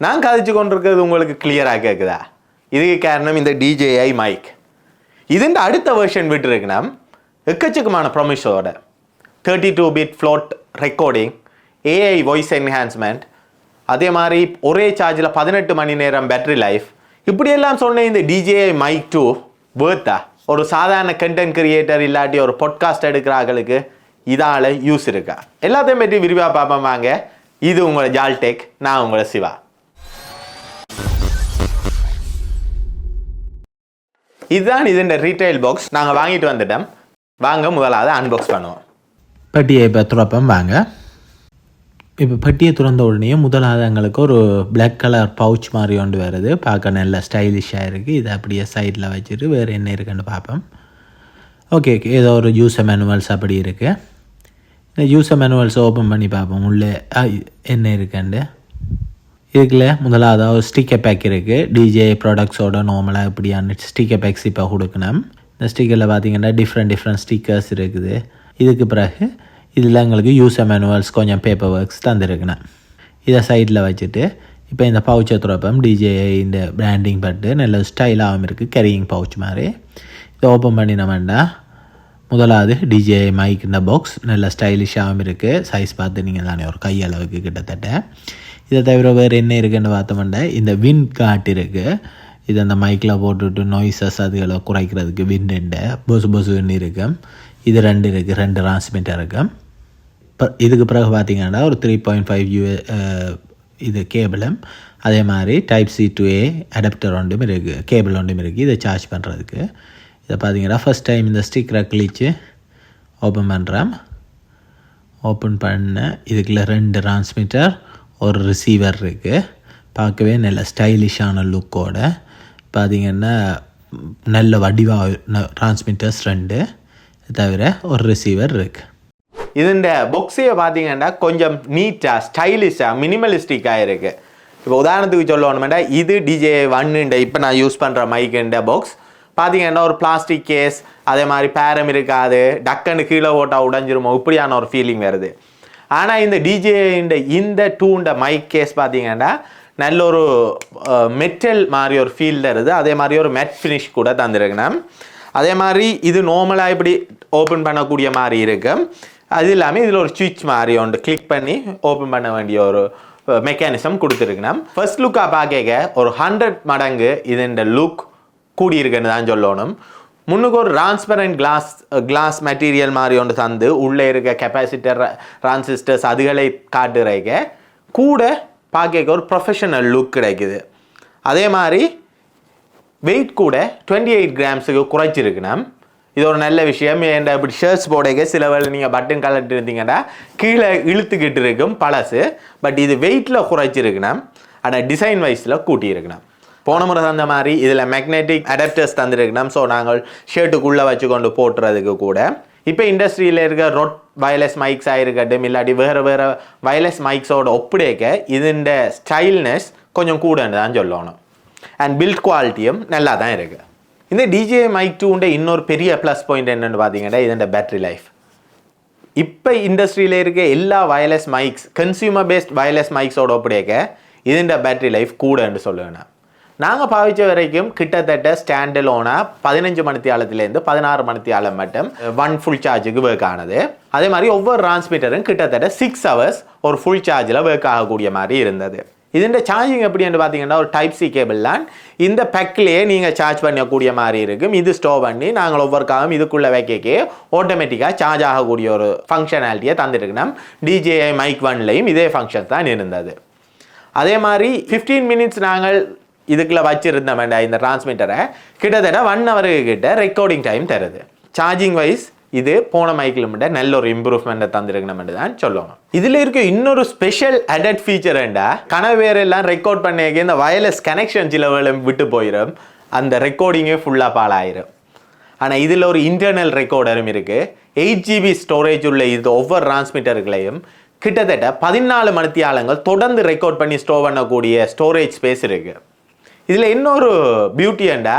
நான் கதைச்சு கொண்டிருக்கிறது உங்களுக்கு கிளியராக கேட்குதா இதுக்கு காரணம் இந்த டிஜேஐ மைக் இதுண்ட அடுத்த வேர்ஷன் விட்டுருக்குன்னா எக்கச்சக்கமான ப்ரொமிஷோட thirty two bit float recording AI voice enhancement அதே மாதிரி ஒரே சார்ஜில் பதினெட்டு மணி நேரம் பேட்டரி லைஃப் இப்படியெல்லாம் சொன்ன இந்த டிஜேஐ மைக் டூ வேர்த்தா ஒரு சாதாரண கண்டென்ட் கிரியேட்டர் இல்லாட்டி ஒரு பொட்காஸ்ட் எடுக்கிறார்களுக்கு இதால் யூஸ் இருக்கா? எல்லாத்தையும் பற்றி விரிவாக பார்ப்போம் வாங்க. இது உங்களை ஜால்டெக் நான் உங்களை சிவா. இதுதான் இதுன்ற ரீட்டைல் பாக்ஸ் நாங்கள் வாங்கிட்டு வந்துட்டோம். வாங்க முதலாவது அன்பாக்ஸ் பண்ணுவோம். பெட்டியை இப்போ துறப்போம் வாங்க. இப்போ பெட்டியை திறந்த உடனே முதலாவது எங்களுக்கு ஒரு பிளாக் கலர் பவுச் மாதிரி ஒன்று வருது. பார்க்க நல்ல ஸ்டைலிஷாக இருக்குது இதை அப்படியே சைடில் வச்சுட்டு வேறு என்ன இருக்குன்னு பார்ப்போம். ஓகே ஓகே ஏதோ ஒரு யூசர் மேனுவல்ஸ் அப்படி இருக்குது இந்த யூசர் மேனுவல்ஸ் ஓப்பன் பண்ணி பார்ப்போம். உள்ளே ஆ, என்ன இருக்குன்ட்டு இதுக்குள்ள முதலாவதாக ஒரு ஸ்டிக்கர் பேக் இருக்குது டிஜே ப்ராடக்ட்ஸோட நார்மலாக இப்படியான ஸ்டிக்கர் பேக்ஸ் இப்போ கொடுக்கணும். இந்த ஸ்டிக்கரில் பார்த்தீங்கன்னா டிஃப்ரெண்ட் டிஃப்ரெண்ட் ஸ்டிக்கர்ஸ் இருக்குது. இதுக்கு பிறகு இதில் எங்களுக்கு யூஸ் மேனுவல்ஸ் கொஞ்சம் பேப்பர் ஒர்க்ஸ் தந்துருக்கணும். இதை சைடில் வச்சுட்டு இப்போ இந்த பவுச்சை துறப்பம். டிஜே இந்த பிராண்டிங் பட்டு நல்ல ஸ்டைலாகவும் இருக்குது கேரியிங் பவுச் மாதிரி. இதை ஓப்பன் பண்ணினோம்னா முதலாவது டிஜே மைக் இந்த பாக்ஸ் நல்ல ஸ்டைலிஷாகவும் இருக்குது சைஸ் பார்த்து நீங்கள் தானே ஒரு கையளவுக்கு கிட்டத்தட்ட. இதை தவிர வேறு என்ன இருக்குன்னு பார்த்தோம்னா இந்த வின் காட் இருக்குது இது அந்த மைக்கில் போட்டுவிட்டு நாய்ஸஸ் அதுகளை குறைக்கிறதுக்கு விண்டு பொசு பொசுன்னு இருக்கும் இது ரெண்டு இருக்குது ரெண்டு டிரான்ஸ்மிட்டர் இருக்கு. இப்போ இதுக்கு பிறகு பார்த்தீங்கன்னா ஒரு த்ரீ பாயிண்ட் ஃபைவ் யூ இது கேபிளும் அதே மாதிரி type C to A adapter ஒன்றும் இருக்குது கேபிள் ஒன்றும் இருக்குது இதை சார்ஜ் பண்ணுறதுக்கு இதை பார்த்தீங்கன்னா ஃபஸ்ட் டைம் இந்த ஸ்டிக்கரை கிழிச்சு ஓப்பன் பண்ணுறேன் ஓப்பன் பண்ண இதுக்குள்ள ரெண்டு டிரான்ஸ்மிட்டர் ஒரு ரிசீவர் இருக்குது பார்க்கவே நல்ல ஸ்டைலிஷான லுக்கோட பார்த்திங்கன்னா நல்ல வடிவாக டிரான்ஸ்மிட்டர்ஸ் ரெண்டு. தவிர ஒரு ரிசீவர் இருக்குது இதுண்ட பொக்ஸையை பார்த்தீங்கன்னா கொஞ்சம் நீட்டாக ஸ்டைலிஷாக மினிமலிஸ்டிக்காக இருக்குது இப்போ உதாரணத்துக்கு சொல்லணுமெண்டா இது டிஜே ஒன்னுண்ட இப்போ நான் யூஸ் பண்ணுற மைக்குண்ட பாக்ஸ் பார்த்தீங்கன்னா ஒரு பிளாஸ்டிக் கேஸ் அதே மாதிரி பேரம் இருக்காது. டக்குன்னு கீழே ஓட்டா உடஞ்சிருமோ? இப்படியான ஒரு ஃபீலிங் வருது. ஆனால் இந்த டிஜேண்ட இந்த டூண்ட மைக் கேஸ் பார்த்தீங்கன்னா நல்ல ஒரு மெட்டல் மாதிரி ஒரு ஃபீல் தருது அதே மாதிரி ஒரு மெட் ஃபினிஷ் கூட தந்துருக்கணும். அதே மாதிரி இது நார்மலாக இப்படி ஓப்பன் பண்ணக்கூடிய மாதிரி இருக்கும் அது இல்லாமல் இதில் ஒரு சுவிட்ச் மாதிரி ஒன்று கிளிக் பண்ணி ஓப்பன் பண்ண வேண்டிய ஒரு மெக்கானிசம் கொடுத்துருக்குண்ணா ஃபர்ஸ்ட் லுக்காக பார்க்க ஒரு ஹண்ட்ரட் மடங்கு இதன் லுக் கூடியிருக்குன்னு தான் சொல்லணும். முன்னுக்கு ஒரு டிரான்ஸ்பரண்ட் கிளாஸ் கிளாஸ் மெட்டீரியல் மாதிரி ஒன்று தந்து உள்ளே இருக்க கெப்பாசிட்டர் டிரான்சிஸ்டர்ஸ் அதுகளை காட்டுறக்க கூட பார்க்க ஒரு ப்ரொஃபஷனல் லுக் கிடைக்குது. அதே மாதிரி வெயிட் கூட டுவெண்ட்டி எயிட் கிராம்ஸுக்கு குறைச்சிருக்கணும் இது ஒரு நல்ல விஷயம். ஏன்டா இப்படி ஷர்ட்ஸ் போடைக்க சில வேலை நீங்கள் பட்டன் கலட்டு இருந்தீங்கன்னா கீழே இழுத்துக்கிட்டு இருக்கும் பழசு. பட் இது வெயிட்டில் குறைச்சிருக்கணும் ஆனால் டிசைன் வைஸில் கூட்டியிருக்கணும் போன முறை தந்த மாதிரி இதில் மேக்னெட்டிக் அடாப்டர்ஸ் தந்துருக்கணும். ஸோ நாங்கள் ஷர்ட்டுக்குள்ளே வச்சு கொண்டு போட்டுறதுக்கு கூட. இப்போ இண்டஸ்ட்ரியில் இருக்க ரொட் வயர்லெஸ் மைக்ஸ் இருக்கட்டும் இல்லாட்டி வேறு வேறு வயர்லெஸ் மைக்ஸோட ஒப்படைக்க இதுண்ட ஸ்டைல்னஸ் கொஞ்சம் கூடன்னு தான் சொல்லணும். அண்ட் பில்ட் குவாலிட்டியும் நல்லா தான் இருக்குது இந்த டிஜே மைக் டூண்ட இன்னொரு பெரிய ப்ளஸ் பாயிண்ட் என்னென்னு பார்த்தீங்கன்னா இதோட பேட்டரி லைஃப் இப்போ இண்டஸ்ட்ரியில் இருக்க எல்லா wireless mics consumer based wireless மைக்ஸோட ஒப்படைக்க இதுண்ட பேட்டரி லைஃப் கூடன்னு சொல்லுவேன் நாங்கள் பாவிச்ச வரைக்கும் கிட்டத்தட்ட ஸ்டாண்டலோனாக பதினஞ்சு மணித்தியாலத்துலேருந்து பதினாறு மணித்தியாலம் மட்டும் ஒன் ஃபுல் சார்ஜுக்கு ஒர்க் ஆனது. அதே மாதிரி ஒவ்வொரு டிரான்ஸ்மிட்டரும் கிட்டத்தட்ட சிக்ஸ் ஹவர்ஸ் ஒரு ஃபுல் சார்ஜில் ஒர்க் ஆகக்கூடிய மாதிரி இருந்தது. இதுண்ட சார்ஜிங் எப்படின்னு பார்த்தீங்கன்னா ஒரு டைப் சி கேபிள்லாம் இந்த பெக்கிலேயே நீங்கள் சார்ஜ் பண்ணக்கூடிய மாதிரி இருக்கும். இது ஸ்டோர் பண்ணி நாங்கள் ஒவ்வொரு காலம் இதுக்குள்ளே வைக்கக்கே ஆட்டோமேட்டிக்காக சார்ஜ் ஆகக்கூடிய ஒரு ஃபங்க்ஷனாலிட்டியை தந்துட்டுருக்கணும் டிஜேஐ மைக் ஒன்லையும் இதே ஃபங்க்ஷன் தான் இருந்தது. அதே மாதிரி ஃபிஃப்டீன் மினிட்ஸ் நாங்கள் இதுக்குள்ளே வச்சிருந்தோம் இந்த டிரான்ஸ்மிட்டரை கிட்டத்தட்ட ஒன் ஹவருக்கு கிட்ட ரெக்கார்டிங் டைம் தருது. சார்ஜிங் வைஸ் இது போன மைக்கில் மட்டும் நல்ல ஒரு இம்ப்ரூவ்மெண்ட்டை தந்திருக்கணும் தான் சொல்லுவோம் இதில் இருக்க இன்னொரு ஸ்பெஷல் அடட் ஃபீச்சர்ண்டா கனவேர் எல்லாம் ரெக்கார்ட் பண்ணிக்க இந்த வயர்லெஸ் கனெக்ஷன் சில விட்டு போயிடும் அந்த ரெக்கார்டிங்கே ஃபுல்லாக பாலாயிரும் ஆனால் இதில் ஒரு இன்டர்னல் ரெக்கார்டரும் இருக்குது எயிட் ஜிபி ஸ்டோரேஜ் உள்ள இது ஒவ்வொரு டிரான்ஸ்மிட்டர்களையும் கிட்டத்தட்ட பதினாலு மணித்தியாலங்கள் தொடர்ந்து ரெக்கார்ட் பண்ணி ஸ்டோர் பண்ணக்கூடிய ஸ்டோரேஜ் ஸ்பேஸ் இருக்குது இதில் இன்னொரு பியூட்டி அண்டா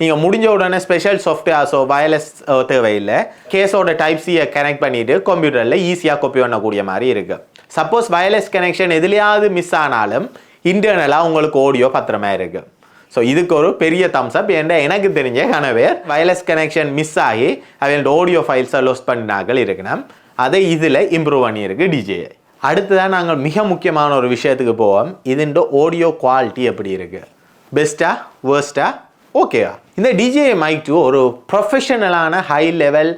நீங்கள் முடிஞ்ச உடனே ஸ்பெஷல் சாஃப்ட்வேர்ஸோ வயர்லெஸ் தேவையில்லை. கேஸோட டைப் சியை கனெக்ட் பண்ணிவிட்டு கம்ப்யூட்டரில் ஈஸியாக கோப்பி பண்ணக்கூடிய மாதிரி இருக்குது சப்போஸ் வயர்லெஸ் கனெக்ஷன் எதுலையாவது மிஸ் ஆனாலும் இன்டர்னலாக உங்களுக்கு ஆடியோ பத்திரமா இருக்குது ஸோ இதுக்கு ஒரு பெரிய தம்ஸ் அப் எனக்கு தெரிஞ்ச கனவேர் வயர்லெஸ் கனெக்ஷன் மிஸ் ஆகி அவங்களோட ஆடியோ ஃபைல்ஸை லோஸ் பண்ணினாக்கள் இருக்கணும். அதை இதில் இம்ப்ரூவ் பண்ணியிருக்கு டிஜேஐ அடுத்ததான் நாங்கள் மிக முக்கியமான ஒரு விஷயத்துக்கு போவோம். இதுன்ற ஆடியோ குவாலிட்டி எப்படி இருக்குது பெஸ்ட்டா வேர்ஸ்டா ஓகேவா இந்த டிஜே மைக் டூ ஒரு ப்ரொஃபஷனலான ஹை லெவல்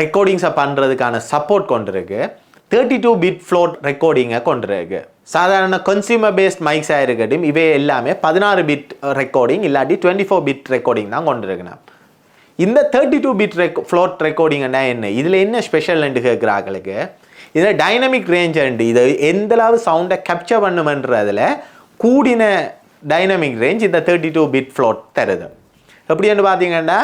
ரெக்கார்டிங்ஸை பண்ணுறதுக்கான சப்போர்ட் கொண்டிருக்கு. தேர்ட்டி டூ பிட் ஃப்ளோட் ரெக்கார்டிங்கை கொண்டிருக்கு. சாதாரண கன்சியூமர் பேஸ்ட் மைக்ஸாக இருக்கட்டும் இவை எல்லாமே பதினாறு பிட் ரெக்கார்டிங் இல்லாட்டி டுவெண்ட்டி ஃபோர் பிட் ரெக்கார்டிங் தான் கொண்டிருக்குண்ணா இந்த thirty two bit rec float ரெக்கார்டிங்னா என்ன? இதில் என்ன ஸ்பெஷல்ன்ட்டு கேட்குறாங்களுக்கு இதில் டைனமிக் ரேஞ்ச் அண்டு இது எந்தளவு சவுண்டை கேப்சர் பண்ணுமன்றதில் கூடின டைனமிக் ரேஞ்ச் இந்த தேர்ட்டி டூ பிட் ஃப்ளோட் தருது எப்படின்னு பார்த்தீங்கன்னா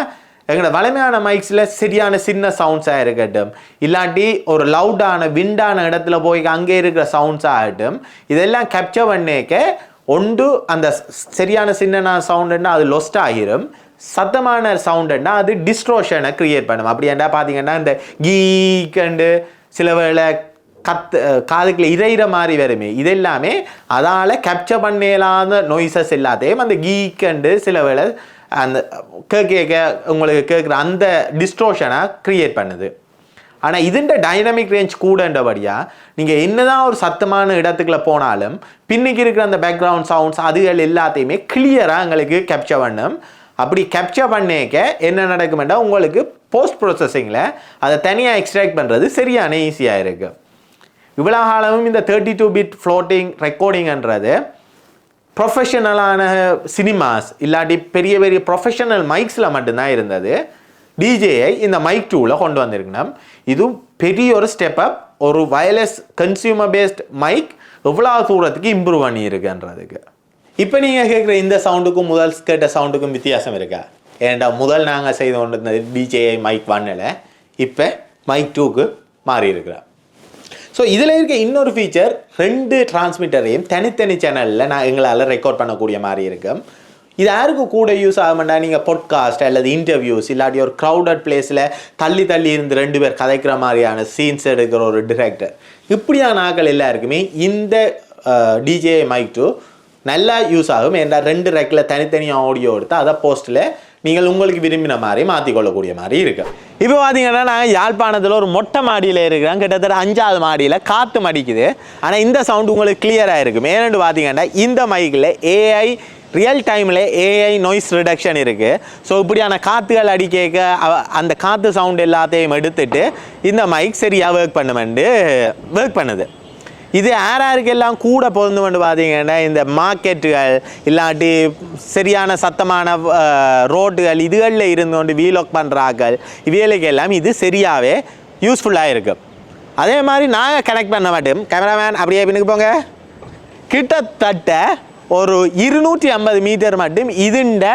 எங்களோட வலிமையான மைக்ஸில் சரியான சின்ன சவுண்ட்ஸாக இருக்கட்டும். இல்லாட்டி ஒரு லவுடான விண்டான இடத்துல போய் அங்கே இருக்கிற சவுண்ட்ஸ் ஆகட்டும் இதெல்லாம் கேப்சர் பண்ணிக்க ஒன்று அந்த சரியான சின்ன சவுண்டுன்னா அது லொஸ்ட் ஆகிரும். சத்தமான சவுண்டுன்னா அது டிஸ்ட்ரோஷனை க்ரியேட் பண்ணும். அப்படி என்ன பார்த்தீங்கன்னா இந்த கீக்கண்டு சில வேளை கத்து காதுக்குள்ள இறையிற மாதிரி வருமே. இது எல்லாமே அதால் கேப்சர் பண்ணலாத நொய்சஸ் எல்லாத்தையும் அந்த கீக்கண்டு சில வேளை அந்த கேட்க உங்களுக்கு கேட்குற அந்த டிஸ்ட்ரோஷனை க்ரியேட் பண்ணுது. ஆனால் இதுண்ட டைனமிக் ரேஞ்ச் கூடன்றபடியாக நீங்கள் என்னதான் ஒரு சத்தமான இடத்துக்குள்ள போனாலும் பின்னுக்கு இருக்கிற அந்த பேக்ரவுண்ட் சவுண்ட்ஸ் அதுகள் எல்லாத்தையுமே கிளியராக எங்களுக்கு கேப்சர் பண்ணும். அப்படி கேப்சர் பண்ணிக்க என்ன நடக்குமெண்டா உங்களுக்கு போஸ்ட் ப்ராசஸிங்கில் அதை தனியாக எக்ஸ்ட்ராக்ட் பண்ணுறது சரியான ஈஸியாக இருக்குது இவ்வளோ காலமும் இந்த தேர்ட்டி டூ பிட் ஃப்ளோட்டிங் ரெக்கார்டிங்ன்றது ப்ரொஃபஷனலான சினிமாஸ் இல்லாட்டி பெரிய பெரிய ப்ரொஃபஷனல் மைக்ஸில் மட்டும்தான் இருந்தது. டிஜேஐ இந்த மைக் டூவில் கொண்டு வந்திருக்கணும். இது பெரிய ஒரு ஸ்டெப் அப் ஒரு வயர்லெஸ் கன்சியூமர் பேஸ்ட் மைக் எவ்வளோ தூரத்துக்கு இம்ப்ரூவ் பண்ணியிருக்குன்றதுக்கு. இப்போ நீங்கள் கேட்குற இந்த சவுண்டுக்கும் முதல் கேட்ட சவுண்டுக்கும் வித்தியாசம் இருக்கா? ஏன்டா முதல் நாங்கள் செய்து கொண்டு இருந்தது டிஜேஐ மைக் ஒன்னில் இப்போ மைக் டூக்கு மாறி இருக்கிறோம் ஸோ இதில் இருக்க இன்னொரு ஃபீச்சர் ரெண்டு டிரான்ஸ்மிட்டரையும் தனித்தனி சேனலில் நான் எங்களால் ரெக்கார்ட் பண்ணக்கூடிய மாதிரி இருக்கும் இது யாருக்கு கூட யூஸ் ஆகும்னா நீங்கள் பொட்காஸ்ட் அல்லது இன்டர்வியூஸ் இல்லாட்டி ஒரு க்ரௌடட் பிளேஸில் தள்ளி தள்ளி இருந்து ரெண்டு பேர் கதைக்கிற மாதிரியான சீன்ஸ் எடுக்கிற ஒரு டிரெக்டர் இப்படியான ஆக்கள் எல்லாருக்குமே இந்த டிஜே மைக் டூ நல்லா யூஸ் ஆகும். ஏன்னா ரெண்டு ரெக்கில் தனித்தனியாக ஆடியோ எடுத்து அதை போஸ்ட்டில் நீங்கள் உங்களுக்கு விரும்பின மாதிரி மாற்றிக்கொள்ளக்கூடிய மாதிரி இருக்கு. இப்போ பார்த்தீங்கன்னா நாங்கள் யாழ்ப்பாணத்தில் ஒரு மொட்டை மாடியில் இருக்கிறோம். கிட்டத்தட்ட அஞ்சாவது மாடியில் காற்று மடிக்குது. ஆனால் இந்த சவுண்டு உங்களுக்கு கிளியராக இருக்கும். ஏன்னு பார்த்தீங்கன்னா இந்த மைக்கில் ஏஐ ரியல் டைமில் ஏஐ நாய்ஸ் ரிடக்ஷன் இருக்குது ஸோ இப்படியான காற்றுகள் அடி கேட்க அந்த காற்று சவுண்ட் எல்லாத்தையும் எடுத்துட்டு இந்த மைக் சரியாக ஒர்க் பண்ணுமெண்டு ஒர்க் பண்ணுது. இது யார் யாருக்கெல்லாம் கூட பொருந்துமெண்டு பார்த்தீங்கன்னா இந்த மார்க்கெட்டுகள் இல்லாட்டி சரியான சத்தமான ரோட்டுகள் இதுகளில் இருந்து கொண்டு வீலோக் பண்ணுறாக்கள் இவைகளுக்கெல்லாம் இது சரியாகவே யூஸ்ஃபுல்லாக இருக்கும் அதே மாதிரி நாங்கள் கனெக்ட் பண்ண மாட்டோம். கேமராமேன் அப்படியே பின்னுக்கு போங்க. கிட்டத்தட்ட ஒரு இருநூற்றி ஐம்பது மீட்டர் மட்டும் இதுண்ட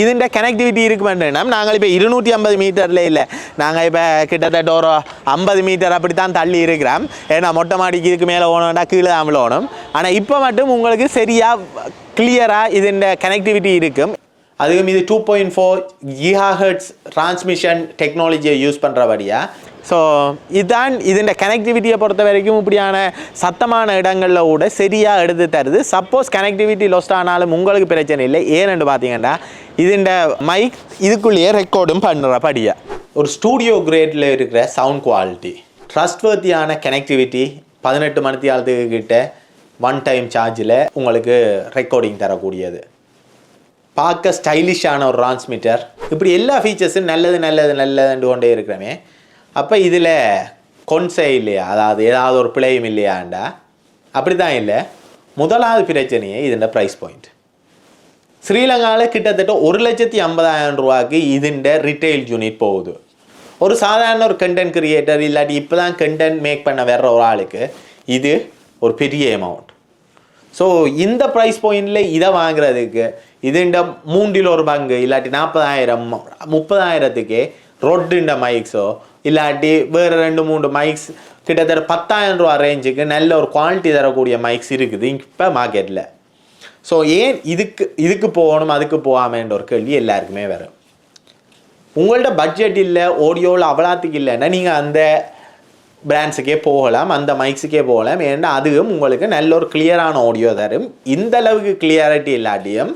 ഇതിൻ്റെ കണക്ടിവിറ്റി இருக்குமென்றால் நாங்கள் இப்போ இருநூற்றி ஐம்பது மீட்டரில் இல்லை நாங்கள் இப்போ கிட்டத்தட்ட ஒரு ஐம்பது மீட்டர் அப்படி தான் தள்ளி இருக்கிறோம் ஏன்னா மொட்டை மாடிக்கு இதுக்கு மேலே ஓணும்னா கீழே தான் விழணும் ஆனால் இப்போ மட்டும் உங்களுக்கு சரியாக கிளியராக இதுண்ட கனெக்டிவிட்டி இருக்கும் அதுவும் இது two point four gigahertz transmission டெக்னாலஜியை யூஸ் பண்ணுறபடியா ஸோ இதுதான் ഇതിൻ്റെ கனெக்டிவிட்டியை பொறுத்த வரைக்கும் இப்படியான சத்தமான இடங்களில் கூட சரியாக எடுத்து தருது சப்போஸ் கனெக்டிவிட்டி லொஸ்ட் ஆனாலும் உங்களுக்கு பிரச்சனை இல்லை ஏன்னு பார்த்தீங்கன்னா இதுண்ட மைக் இதுக்குள்ளேயே ரெக்கார்டும் பண்ணுறபடியா ஒரு ஸ்டூடியோ கிரேடில் இருக்கிற சவுண்ட் குவாலிட்டி ட்ரஸ்ட்வர்த்தியான கனெக்டிவிட்டி பதினெட்டு மணித்தியாலத்துக்கு கிட்ட ஒன் டைம் சார்ஜில் உங்களுக்கு ரெக்கார்டிங் தரக்கூடியது பார்க்க ஸ்டைலிஷான ஒரு டிரான்ஸ்மிட்டர் இப்படி எல்லா ஃபீச்சர்ஸும் நல்லது நல்லது நல்லதுன்னு கொண்டே இருக்கிறமே அப்போ இதில் கொன்சை இல்லையா? அதாவது ஏதாவது ஒரு பிழையும் இல்லையாண்டா? அப்படி தான் இல்லை. முதலாவது பிரச்சனையே இதுண்ட ப்ரைஸ் பாயிண்ட் ஸ்ரீலங்காவில் கிட்டத்தட்ட ஒரு லட்சத்தி ஐம்பதாயிரம் ரூபாய்க்கு இதுண்ட ரிட்டைல் யூனிட் போகுது. ஒரு சாதாரண ஒரு கண்டென்ட் கிரியேட்டர் இல்லாட்டி இப்போ தான் கண்டென்ட் மேக் பண்ண வர்ற ஒரு ஆளுக்கு இது ஒரு பெரிய அமௌண்ட் ஸோ இந்த ப்ரைஸ் பாயிண்டில் இதை வாங்குறதுக்கு இதுண்ட மூன்றில் ஒரு பங்கு இல்லாட்டி நாற்பதாயிரம் முப்பதாயிரத்துக்கே ரொட்டுண்ட மைக்ஸோ இல்லாட்டி வேறு ரெண்டு மூணு மைக்ஸ் கிட்டத்தட்ட பத்தாயிரம் ரூபா ரேஞ்சுக்கு நல்ல ஒரு குவாலிட்டி தரக்கூடிய மைக்ஸ் இருக்குது இப்போ மார்க்கெட்டில் ஸோ ஏன் இதுக்கு இதுக்கு போகணும் அதுக்கு போகாமன்ற ஒரு கேள்வி எல்லாருக்குமே வரும் உங்கள்ட்ட பட்ஜெட் இல்லை ஆடியோவில் அவ்வளோத்துக்கு இல்லைன்னா நீங்கள் அந்த பிராண்ட்ஸுக்கே போகலாம் அந்த மைக்ஸுக்கே போகலாம் ஏன்னா அதுவும் உங்களுக்கு நல்ல ஒரு கிளியரான ஆடியோ தரும் இந்த அளவுக்கு கிளியாரிட்டி இல்லாட்டியும்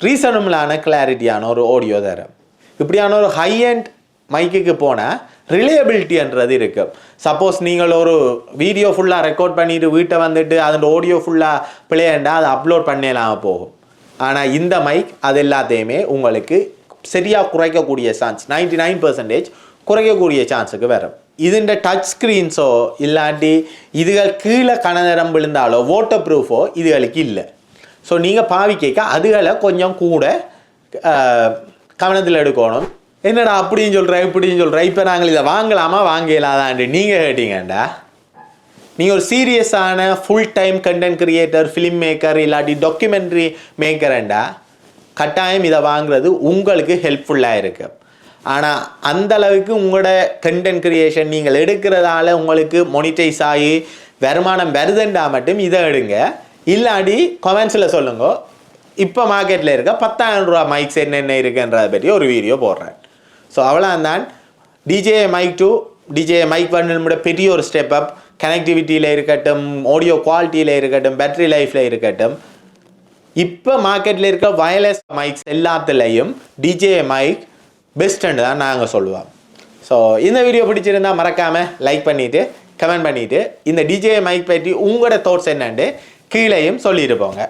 ரீசனபிளான கிளாரிட்டியான ஒரு ஆடியோ தரும் இப்படியான ஒரு ஹை அண்ட் மைக்குக்கு போனால் ரிலேபிலிட்டின்றது இருக்குது சப்போஸ் நீங்கள் ஒரு வீடியோ ஃபுல்லாக ரெக்கார்ட் பண்ணிட்டு வீட்டை வந்துட்டு அதோட ஆடியோ ஃபுல்லாக பிளேண்டா அதை அப்லோட் பண்ணலாம் போகும். ஆனால் இந்த மைக் அது எல்லாத்தையுமே உங்களுக்கு சரியாக குறைக்கக்கூடிய சான்ஸ் 99% நைன் பர்சன்டேஜ் குறைக்கக்கூடிய சான்ஸுக்கு வரும். இதுண்ட டச் ஸ்க்ரீன்ஸோ இல்லாட்டி இதுகள் கீழே கனநரம் விழுந்தாலோ வாட்டர் ப்ரூஃபோ இதுகளுக்கு இல்லை. ஸோ நீங்கள் பாவிக்க அதுகளை கொஞ்சம் கூட கவனத்தில் எடுக்கணும். என்னடா அப்படின்னு சொல்கிற இப்படின்னு சொல்கிற இப்போ நாங்கள் இதை வாங்கலாமா வாங்கலாதான்ட்டு நீங்கள் கேட்டீங்கண்டா. நீங்கள் ஒரு சீரியஸான full time content creator film maker இல்லாட்டி டாக்குமெண்ட்ரி மேக்கரண்டா கட்டாயம் இதை வாங்குறது உங்களுக்கு ஹெல்ப்ஃபுல்லாக இருக்கு. ஆனால் அந்த அளவுக்கு உங்களோட கண்டென்ட் கிரியேஷன் நீங்கள் எடுக்கிறதால உங்களுக்கு மொனிட்டைஸ் ஆகி வருமானம் வருதுண்டா மட்டும் இதை எடுங்க. இல்லாடி கமெண்ட்ஸில் சொல்லுங்க. இப்போ மார்க்கெட்டில் இருக்க பத்தாயிரம் ரூபா மைக்ஸ் என்னென்ன இருக்குன்றதை பற்றி ஒரு வீடியோ போடுறேன். ஸோ அவ்வளோதான் DJ mic two DJ mic பண்ண பெரிய ஒரு ஸ்டெப் அப் கனெக்டிவிட்டியில் இருக்கட்டும் ஆடியோ குவாலிட்டியில் இருக்கட்டும் பேட்டரி லைஃப்பில் இருக்கட்டும். இப்போ மார்க்கெட்டில் இருக்க வயர்லெஸ் மைக்ஸ் எல்லாத்துலேயும் டிஜே மைக் பெஸ்ட்டுன்னு தான் நாங்கள் சொல்லுவோம். ஸோ இந்த வீடியோ பிடிச்சிருந்தா மறக்காமல் லைக் பண்ணிவிட்டு கமெண்ட் பண்ணிவிட்டு இந்த டிஜே மைக் பற்றி உங்களோட தாட்ஸ் என்னென்னு கீழேயும் சொல்லிட்டு போங்க.